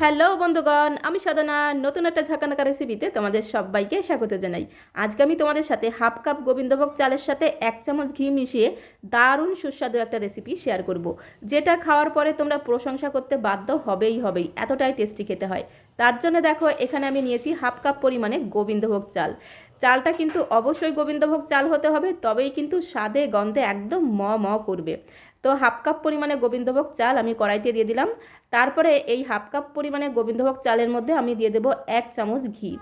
Hello বন্ধুগণ, আমি সাধনা। নতুন একটা ঝাঁকানাকা রেসিপিতে তোমাদের সবাইকে স্বাগত জানাই। আজকে আমি তোমাদের সাথে হাফ কাপ গোবিন্দভোগ চালের সাথে এক চামচ ঘি মিশিয়ে দারুণ সুস্বাদু একটা রেসিপি শেয়ার করব। যেটা খাওয়ার পরে তোমরা প্রশংসা করতে বাধ্য হবেই হবেই, এতটাই টেস্টি খেতে হয়। তার জন্য দেখো, এখানে আমি নিয়েছি হাফ কাপ পরিমাণে গোবিন্দভোগ চাল। চালটা কিন্তু অবশ্যই গোবিন্দভোগ চাল হতে হবে, তবেই কিন্তু স্বাদে গন্ধে একদম ম ম করবে। তো হাফ কাপ পরিমাণে গোবিন্দভোগ চাল আমি কড়াইতে দিয়ে দিলাম। তারপরে এই হাফ কাপ পরিমাণে গোবিন্দভোগ চালের মধ্যে আমি দিয়ে দেবো এক চামচ ঘি।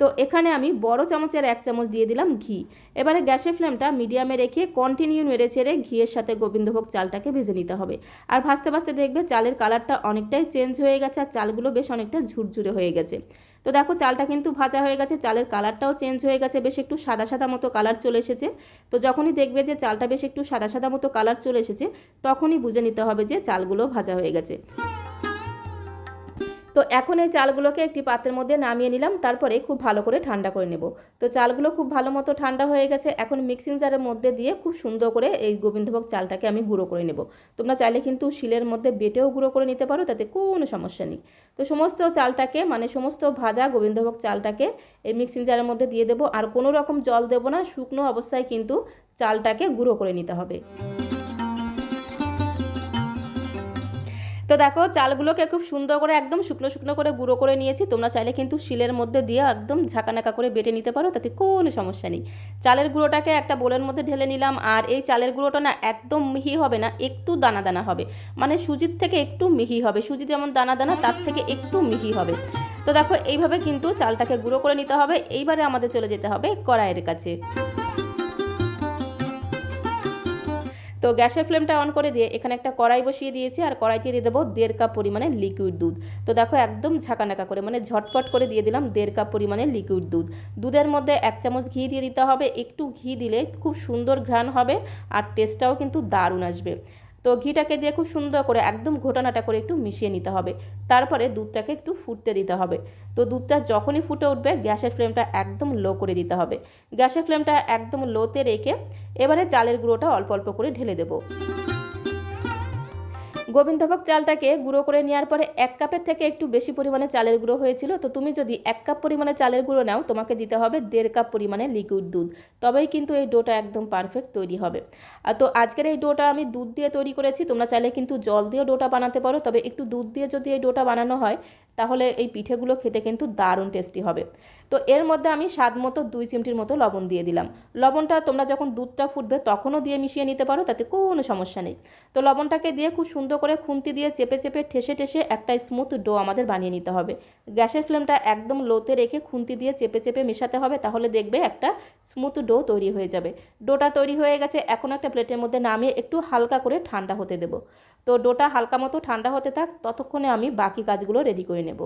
তো এখানে আমি বড় চামচের এক চামচ দিয়ে দিলাম ঘি। এবারে গ্যাসের ফ্লেমটা মিডিয়ামে রেখে কন্টিনিউ নেড়ে ছেড়ে ঘিয়ের সাথে গোবিন্দভোগ চালটাকে ভেজে নিতে হবে। আর ভাজতে ভাজতে দেখবে চালের কালারটা অনেকটাই চেঞ্জ হয়ে গেছে আর চালগুলো বেশ অনেকটা ঝুরঝুরে হয়ে গেছে। তো দেখো, চালটা কিন্তু ভাজা হয়ে গেছে, চালের কালারটাও চেঞ্জ হয়ে গেছে, বেশ একটু সাদা সাদা মতো কালার চলে এসেছে। তো যখনই দেখবে যে চালটা বেশ একটু সাদা সাদা মতো কালার চলে এসেছে, তখনই বুঝে নিতে হবে যে চালগুলো ভাজা হয়ে গেছে। তো এখন এই চালগুলোকে একটি পাত্রের মধ্যে নামিয়ে নিলাম, তারপরে খুব ভালো করে ঠান্ডা করে নেব। তো চালগুলো খুব ভালো মতো ঠান্ডা হয়ে গেছে, এখন মিক্সিং জারের মধ্যে দিয়ে খুব সুন্দর করে এই গোবিন্দভোগ চালটাকে আমি গুঁড়ো করে নেব। তোমরা চাইলে কিন্তু শিলের মধ্যে বেটেও গুঁড়ো করে নিতে পারো, তাতে কোনো সমস্যা নেই। তো সমস্ত চালটাকে মানে সমস্ত ভাজা গোবিন্দভোগ চালটাকে এই মিক্সিং জারের মধ্যে দিয়ে দেবো, আর কোনো রকম জল দেবো না, শুকনো অবস্থায় কিন্তু চালটাকে গুঁড়ো করে নিতে হবে। তো দেখো, চালগুলোকে খুব সুন্দর করে একদম শুকনো শুকনো করে গুঁড়ো করে নিয়েছি। তোমরা চাইলে কিন্তু শিলের মধ্যে দিয়ে একদম ঝাঁকানাকা করে বেটে নিতে পারো, তাতে কোনো সমস্যা নেই। চালের গুঁড়োটাকে একটা বোলের মধ্যে ঢেলে নিলাম, আর এই চালের গুঁড়োটা না একদম মিহি হবে না, একটু দানা দানা হবে। মানে সুজির থেকে একটু মিহি হবে, সুজি যেমন দানা দানা, তার থেকে একটু মিহি হবে। তো দেখো, এইভাবে কিন্তু চালটাকে গুঁড়ো করে নিতে হবে। এইবারে আমাদের চলে যেতে হবে কড়াইয়ের কাছে। তো গ্যাসের ফ্লেমটা অন করে দিয়ে এখানে একটা কড়াই বসিয়ে দিয়েছি, আর কড়াইতে দিয়ে দেবো দেড় কাপ পরিমাণে লিকুইড দুধ। তো দেখো একদম ঝাঁকানাকা করে মানে ঝটপট করে দিয়ে দিলাম দেড় কাপ পরিমাণে লিকুইড দুধ। দুধের মধ্যে এক চামচ ঘি দিয়ে দিতে হবে, একটু ঘি দিলে খুব সুন্দর ঘ্রাণ হবে, আর টেস্টটাও কিন্তু দারুণ আসবে। তো ঘিটাকে দিয়ে খুব সুন্দর করে একদম ঘোটানাটা করে একটু মিশিয়ে নিতে হবে। তারপরে দুধটাকে একটু ফুটতে দিতে হবে। তো দুধটা যখনই ফুটে উঠবে, গ্যাসের ফ্লেমটা একদম লো করে দিতে হবে। গ্যাসের ফ্লেমটা একদম লোতে রেখে এবারে চালের গুঁড়োটা অল্প অল্প করে ঢেলে দেবো। গোবিন্দভোগ চালটাকে গুঁড়ো করে নেওয়ার পরে এক কাপের থেকে একটু বেশি পরিমাণে চালের গুঁড়ো হয়েছিল। তো তুমি যদি এক কাপ পরিমাণে চালের গুঁড়ো নাও, তোমাকে দিতে হবে দেড় কাপ পরিমাণে লিকুইড দুধ। তবেই কিন্তু এই ডোটা একদম পারফেক্ট তৈরি হবে। আর তো আজকের এই ডোটা আমি দুধ দিয়ে তৈরি করেছি। তোমরা চাইলে কিন্তু জল দিয়ে ডোটা বানাতে পারো। তবে একটু দুধ দিয়ে যদি এই ডোটা বানানো হয় তাহলে এই পিঠেগুলো খেতে কিন্তু দারুণ টেস্টি হবে। তো এর মধ্যে আমি স্বাদ মতো দুই চিমটির মতো লবণ দিয়ে দিলাম। লবণটা তোমরা যখন দুধটা ফুটবে তখনও দিয়ে মিশিয়ে নিতে পারো, তাতে কোনো সমস্যা নেই। তো লবণটাকে দিয়ে খুব সুন্দর করে খুন্তি দিয়ে চেপে চেপে ঠেসে ঠেসে একটা স্মুথ ডো আমাদের বানিয়ে নিতে হবে। গ্যাসের ফ্লেমটা একদম লোতে রেখে খুন্তি দিয়ে চেপে চেপে মেশাতে হবে, তাহলে দেখবে একটা স্মুথ ডো তৈরি হয়ে যাবে। ডোটা তৈরি হয়ে গেছে, এখন একটা প্লেটের মধ্যে নামিয়ে একটু হালকা করে ঠান্ডা হতে দেবো। তো ডোটা হালকা মতো ঠান্ডা হতে থাক, ততক্ষণে আমি বাকি কাজগুলো রেডি করে নেব।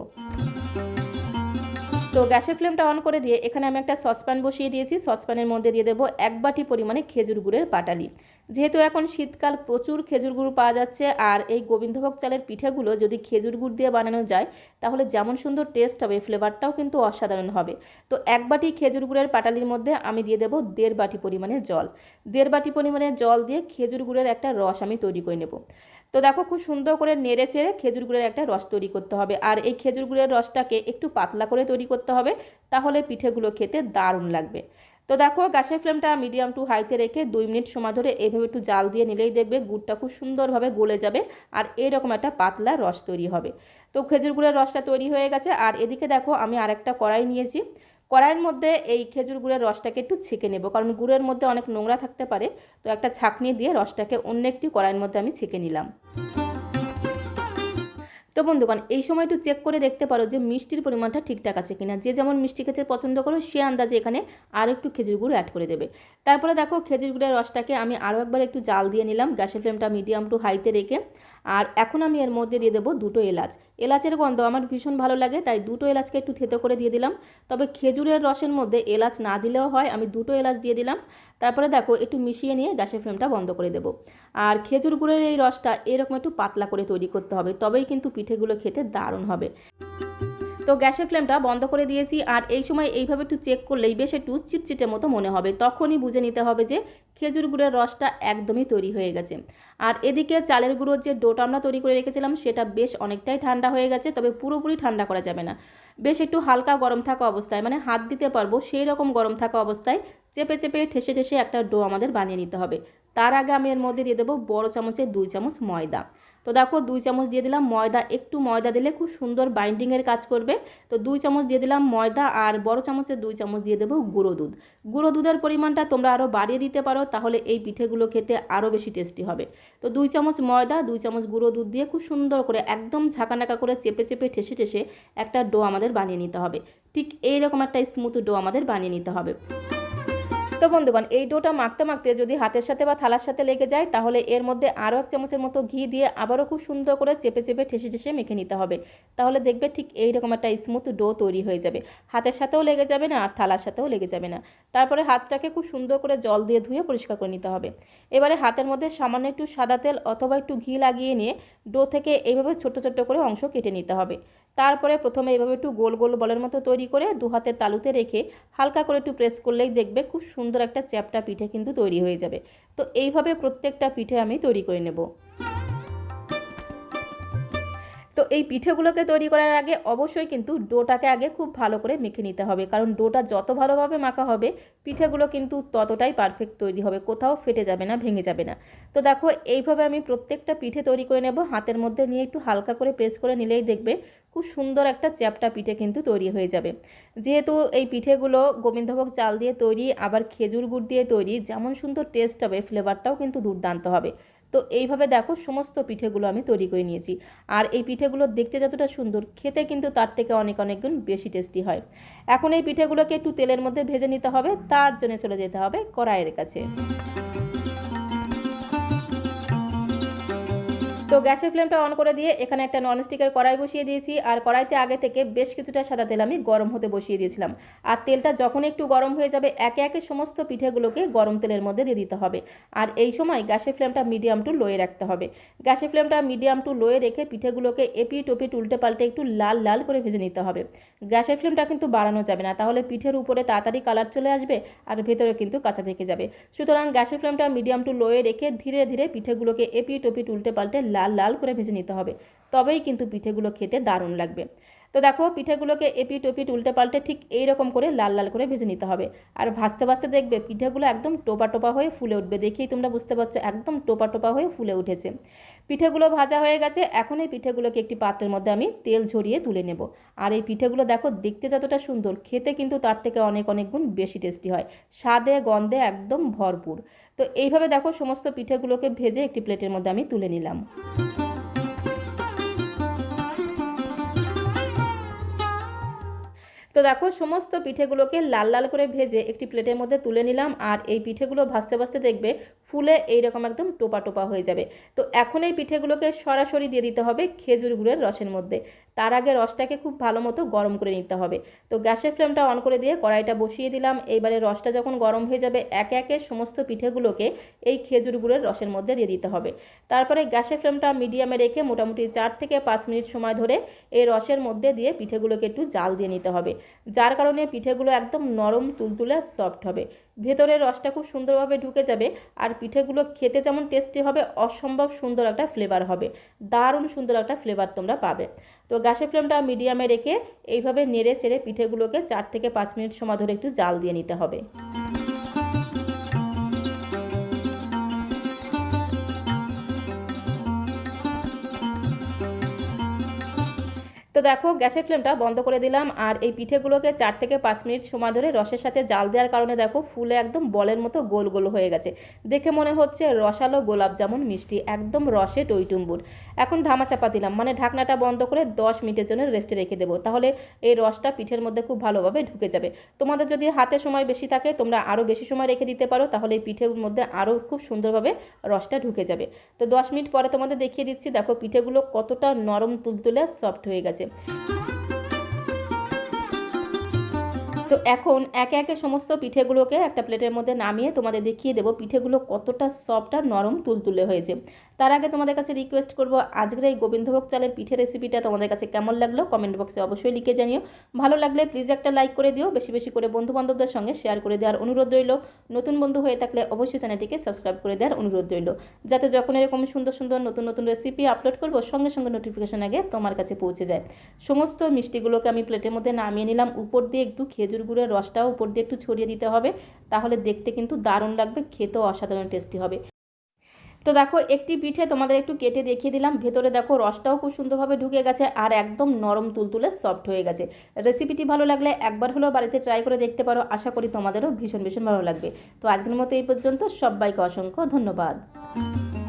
তো গ্যাসের ফ্লেমটা অন করে দিয়ে এখানে আমি একটা সসপ্যান বসিয়ে দিয়েছি। সসপ্যানের মধ্যে দিয়ে দেবো এক বাটি পরিমাণে খেজুর গুড়ের পাটালি। যেহেতু এখন শীতকাল, প্রচুর খেজুর গুড় পাওয়া যাচ্ছে আর এই গোবিন্দভোগ চালের পিঠেগুলো যদি খেজুর গুড় দিয়ে বানানো যায়, তাহলে যেমন সুন্দর টেস্ট হবে ফ্লেভারটাও কিন্তু অসাধারণ হবে। তো এক বাটি খেজুর গুড়ের পাটালির মধ্যে আমি দিয়ে দেবো দেড় বাটি পরিমাণে জল। দেড় বাটি পরিমাণে জল দিয়ে খেজুর গুড়ের একটা রস আমি তৈরি করে নেব। তো দেখো খুব সুন্দর করে নেড়ে চেড়ে খেজুর গুড়ের একটা রস তৈরি করতে হবে। আর এই খেজুর গুড়ের রসটাকে একটু পাতলা করে তৈরি করতে হবে, তাহলে পিঠেগুলো খেতে দারুণ লাগবে। তো দেখো গ্যাসের ফ্লেমটা মিডিয়াম টু হাইতে রেখে দুই মিনিট সময় ধরে এইভাবে একটু জাল দিয়ে নিলেই দেখবে গুড়টা খুব সুন্দরভাবে গলে যাবে আর এরকম একটা পাতলা রস তৈরি হবে। তো খেজুর গুড়ের রসটা তৈরি হয়ে গেছে। আর এদিকে দেখো আমি আরেকটা কড়াই নিয়েছি। কড়াইয়ের মধ্যে এই খেজুর গুড়ের রসটাকে একটু ছেঁকে নেব, কারণ গুড়ের মধ্যে অনেক নোংরা থাকতে পারে, তো একটা ছাঁকনি দিয়ে রসটাকে অন্য একটি কড়াইয়ের মধ্যে আমি ছেঁকে নিলাম। তো বন্ধুগণ, এই সময় একটু চেক করে দেখতে পারো যে মিষ্টির পরিমাণটা ঠিকঠাক আছে কিনা। যে যেমন মিষ্টি খেতে পছন্দ করো, সে আন্দাজে এখানে আর একটু খেজুর গুঁড়ো অ্যাড করে দেবে। তারপরে দেখো, খেজুর গুঁড়ের রসটাকে আমি আরও একবার একটু জাল দিয়ে নিলাম, গ্যাসের ফ্লেমটা মিডিয়াম টু হাইতে রেখে। আর এখন আমি এর মধ্যে দিয়ে দেবো দুটো এলাচ। এলাচের গন্ধ আমার ভীষণ ভালো লাগে, তাই দুটো এলাচকে একটু থেতো করে দিয়ে দিলাম। তবে খেজুরের রসের মধ্যে এলাচ না দিলেও হয়, আমি দুটো এলাচ দিয়ে দিলাম। তারপরে দেখো, একটু মিশিয়ে নিয়ে গ্যাসের ফ্লেমটা বন্ধ করে দেবো। আর খেজুর গুঁড়ের এই রসটা এরকম একটু পাতলা করে তৈরি করতে হবে, তবেই কিন্তু পিঠেগুলো খেতে দারুণ হবে। তো গ্যাসের ফ্লেমটা বন্ধ করে দিয়েছি, আর এই সময় এইভাবে একটু চেক করলেই বেশ একটু চিটচিটে মতো মনে হবে। তখনই বুঝে নিতে হবে যে খেজুর গুড়ের রসটা একদমই তৈরি হয়ে গেছে। আর এদিকে চালের গুঁড়োর যে ডোটা আমরা তৈরি করে রেখেছিলাম, সেটা বেশ অনেকটাই ঠান্ডা হয়ে গেছে, তবে পুরোপুরি ঠান্ডা করা যাবে না। বেশ একটু হালকা গরম থাকা অবস্থায় মানে হাত দিতে পারব সেই রকম গরম থাকা অবস্থায়, চেপে চেপে, ঠেসে ঠেসে একটা ডো আমাদের বানিয়ে নিতে হবে। তার আগে আমি এর মধ্যে দিয়ে দেবো বড় চামচের দুই চামচ ময়দা। তো দেখো দুই চামচ দিয়ে দিলাম ময়দা, একটু ময়দা দিলে খুব সুন্দর বাইন্ডিংয়ের কাজ করবে। তো দুই চামচ দিয়ে দিলাম ময়দা আর বড় চামচের দুই চামচ দিয়ে দেবো গুঁড়ো দুধ। গুঁড়ো দুধের পরিমাণটা তোমরা আরও বাড়িয়ে দিতে পারো, তাহলে এই পিঠেগুলো খেতে আরও বেশি টেস্টি হবে। তো দুই চামচ ময়দা, দুই চামচ গুঁড়ো দুধ দিয়ে খুব সুন্দর করে একদম ঝাঁকানাকা করে চেপে চেপে ঠেসে ঠেসে একটা ডো আমাদের বানিয়ে নিতে হবে। ঠিক এইরকম একটা স্মুথ ডো আমাদের বানিয়ে নিতে হবে। তো বন্ধুগণ, এই ডোটা মাখতে মাখতে যদি হাতের সাথে বা থালার সাথে লেগে যায়, তাহলে এর মধ্যে আরও এক চামচের মতো ঘি দিয়ে আবারও খুব সুন্দর করে চেপে চেপে, ঠেসে ঠেসে মেখে নিতে হবে। তাহলে দেখবে ঠিক এইরকম একটা স্মুথ ডো তৈরি হয়ে যাবে। হাতের সাথেও লেগে যাবে না, আর থালার সাথেও লেগে যাবে না। তারপরে হাতটাকে খুব সুন্দর করে জল দিয়ে ধুয়ে পরিষ্কার করে নিতে হবে। এবারে হাতের মধ্যে সামান্য একটু সাদা তেল অথবা একটু ঘি লাগিয়ে নিয়ে ডো থেকে এইভাবে ছোট্ট ছোট্ট করে অংশ কেটে নিতে হবে। তারপরে প্রথমে এভাবে একটু গোল গোল বলের মতো তৈরি করে দু হাতের তালুতে রেখে হালকা করে একটু প্রেস করলেই দেখবে খুব সুন্দর একটা চ্যাপটা পিঠে কিন্তু তৈরি হয়ে যাবে। তো এইভাবে প্রত্যেকটা পিঠে আমি তৈরি করে নেব। তো এই পিঠেগুলোকে তৈরি করার আগে অবশ্যই কিন্তু ডোটাকে আগে খুব ভালো করে মেখে নিতে হবে। কারণ ডোটা যত ভালোভাবে মাখা হবে, পিঠেগুলো কিন্তু ততটাই পারফেক্ট তৈরি হবে। কোথাও ফেটে যাবে না, ভেঙে যাবে না। তো দেখো, এইভাবে আমি প্রত্যেকটা পিঠে তৈরি করে নেব। হাতের মধ্যে নিয়ে একটু হালকা করে প্রেস করে নিলেই দেখবে খুব সুন্দর একটা চ্যাপটা পিঠে কিন্তু তৈরি হয়ে যাবে। যেহেতু এই পিঠেগুলো গোবিন্দভোগ চাল দিয়ে তৈরি, আবার খেজুর গুড় দিয়ে তৈরি, যেমন সুন্দর টেস্ট হবে ফ্লেভারটাও কিন্তু দুর্দান্ত হবে। তো এইভাবে দেখো সমস্ত পিঠেগুলো আমি তৈরি করে নিয়েছি। আর এই পিঠেগুলো দেখতে যতটা সুন্দর, খেতে কিন্তু তার থেকে অনেক অনেক গুণ বেশি টেস্টি হয়। এখন এই পিঠেগুলোকে একটু তেলের মধ্যে ভেজে নিতে হবে, তার জন্য চলে যেতে হবে কড়াইয়ের কাছে। তো গ্যাসের ফ্লেমটা অন করে দিয়ে এখানে একটা ননস্টিকের কড়াই বসিয়ে দিয়েছি। আর কড়াইতে আগে থেকে বেশ কিছুটা সাদা তেল আমি গরম হতে বসিয়ে দিয়েছিলাম। আর তেলটা যখন একটু গরম হয়ে যাবে, একে একে সমস্ত পিঠেগুলোকে গরম তেলের মধ্যে দিয়ে দিতে হবে। আর এই সময় গ্যাসের ফ্লেমটা মিডিয়াম টু লোয়ে রাখতে হবে। গ্যাসের ফ্লেমটা মিডিয়াম টু লোয়ে রেখে পিঠেগুলোকে এপি টপি উল্টে পাল্টে একটু লাল লাল করে ভেজে নিতে হবে। গ্যাসের ফ্লেমটা কিন্তু বাড়ানো যাবে না, তাহলে পিঠের উপরে তাড়াতাড়ি কালার চলে আসবে আর ভেতরে কিন্তু কাঁচা থেকে যাবে। সুতরাং গ্যাসের ফ্লেমটা মিডিয়াম টু লোয়ে রেখে ধীরে ধীরে পিঠেগুলোকে এপি টপি উল্টে পাল্টে লাল লাল লাল করে ভেজে নিতে হবে। তবেই কিন্তু পিঠেগুলো খেতে দারুণ লাগবে। তো দেখো পিঠেগুলোকে এপিট ওপিট উল্টে পাল্টে ঠিক এই রকম করে লাল লাল করে ভেজে নিতে হবে। আর ভাজতে ভাজতে দেখবে পিঠেগুলো একদম টোপা টোপা হয়ে ফুলে উঠবে। দেখেই তোমরা বুঝতে পারছ, একদম টোপা টোপা হয়ে ফুলে উঠেছে। পিঠেগুলো ভাজা হয়ে গেছে, এখন এই পিঠেগুলোকে একটি পাত্রের মধ্যে আমি তেল ঝরিয়ে তুলে নেব। আর এই পিঠেগুলো দেখো দেখতে যতটা সুন্দর, খেতে কিন্তু তার থেকে অনেক অনেক গুণ বেশি টেস্টি হয়। স্বাদে, গন্ধে একদম ভরপুর। তো এইভাবে দেখো সমস্ত পিঠেগুলোকে ভেজে একটি প্লেটের মধ্যে আমি তুলে নিলাম। তো দেখো, সমস্ত পিঠেগুলোকে লাল লাল করে ভেজে একটি প্লেটের মধ্যে তুলে নিলাম আর এই পিঠেগুলো ভাজতে ভাজতে দেখবে ফুলে এইরকম একদম টোপা টোপা হয়ে যাবে। তো এখন এই পিঠেগুলোকে সরাসরি দিয়ে দিতে হবে খেজুর গুড়ের রসের মধ্যে। তার আগে রসটাকে খুব ভালো মতো গরম করে নিতে হবে। তো গ্যাসের ফ্লেমটা অন করে দিয়ে কড়াইটা বসিয়ে দিলাম। এইবারে রসটা যখন গরম হয়ে যাবে, একে একে সমস্ত পিঠেগুলোকে এই খেজুর গুড়ের রসের মধ্যে দিয়ে দিতে হবে। তারপরে গ্যাসের ফ্লেমটা মিডিয়ামে রেখে মোটামুটি চার থেকে পাঁচ মিনিট সময় ধরে এই রসের মধ্যে দিয়ে পিঠেগুলোকে একটু জাল দিয়ে নিতে হবে। যার কারণে পিঠেগুলো একদম নরম, তুলতুলে সফট হবে। ভেতরের রসটা খুব সুন্দরভাবে ঢুকে যাবে আর পিঠেগুলো খেতে যেমন টেস্টি হবে, অসম্ভব সুন্দর একটা ফ্লেভার হবে। দারুণ সুন্দর একটা ফ্লেভার তোমরা পাবে। তো গ্যাসের ফ্লেমটা মিডিয়ামে রেখে এইভাবে নেড়ে চেড়ে পিঠেগুলোকে চার থেকে পাঁচ মিনিট সময় ধরে একটু জাল দিয়ে নিতে হবে। দেখো, গ্যাসের ফ্লেমটা বন্ধ করে দিলাম আর এই পিঠেগুলোকে চার থেকে পাঁচ মিনিট সময় ধরে রসের সাথে জাল দেওয়ার কারণে দেখো, ফুলে একদম বলের মতো গোল গোল হয়ে গেছে। দেখে মনে হচ্ছে রসালো গোলাপ জামুন মিষ্টি, একদম রসে টইটুম্বুর। এখন ধামা চাপা দিলাম মানে ঢাকনাটা বন্ধ করে দশ মিনিটের জন্য রেস্টে রেখে দেবো, তাহলে এই রসটা পিঠের মধ্যে খুব ভালোভাবে ঢুকে যাবে। তোমাদের যদি হাতে সময় বেশি থাকে, তোমরা আরও বেশি সময় রেখে দিতে পারো, তাহলে এই পিঠের মধ্যে আরও খুব সুন্দরভাবে রসটা ঢুকে যাবে। তো দশ মিনিট পরে তোমাদের দেখিয়ে দিচ্ছি, দেখো পিঠেগুলো কতটা নরম তুলতুলে সফট হয়ে গেছে। Bye. তো এখন একে একে সমস্ত পিঠেগুলোকে একটা প্লেটের মধ্যে নামিয়ে তোমাদের দেখিয়ে দেবো পিঠেগুলো কতটা সফট আর নরম তুলতুলে হয়েছে। তার আগে তোমাদের কাছে রিকোয়েস্ট করব, আজকের এই গোবিন্দভোগ চালের পিঠে রেসিপিটা তোমাদের কাছে কেমন লাগল কমেন্ট বক্সে অবশ্যই লিখে জানিও। ভালো লাগলে প্লিজ একটা লাইক করে দিও, বেশি বেশি করে বন্ধু বান্ধবদের সঙ্গে শেয়ার করে দেওয়ার অনুরোধ রইল। নতুন বন্ধু হয়ে থাকলে অবশ্যই চ্যানেলটিকে সাবস্ক্রাইব করে দেওয়ার অনুরোধ রইল। যাতে যখন এরকম সুন্দর সুন্দর নতুন নতুন রেসিপি আপলোড করব, সঙ্গে সঙ্গে নোটিফিকেশন আগে তোমার কাছে পৌঁছে যায়। সমস্ত মিষ্টিগুলোকে আমি প্লেটের মধ্যে নামিয়ে নিলাম, উপর দিয়ে একটু খেজুর গুড়ের রসটাও উপর দিয়ে একটু ছড়িয়ে দিতে হবে। তাহলে দেখতে কিন্তু দারুণ লাগবে, খেতেও অসাধারণ টেস্টি হবে। তো দেখো, একটি পিঠে তোমাদের একটু কেটে দেখিয়ে দিলাম। ভেতরে দেখো, রসটাও খুব সুন্দরভাবে ঢুকে গেছে আর একদম নরম তুলতুলে সফট হয়ে গেছে। রেসিপিটি ভালো লাগলে একবার হলেও বাড়িতে ট্রাই করে দেখতে পারো। আশা করি তোমাদেরও ভীষণ ভীষণ ভালো লাগবে। তো আজকের মতো এই পর্যন্ত। সবাইকে অসংখ্য ধন্যবাদ।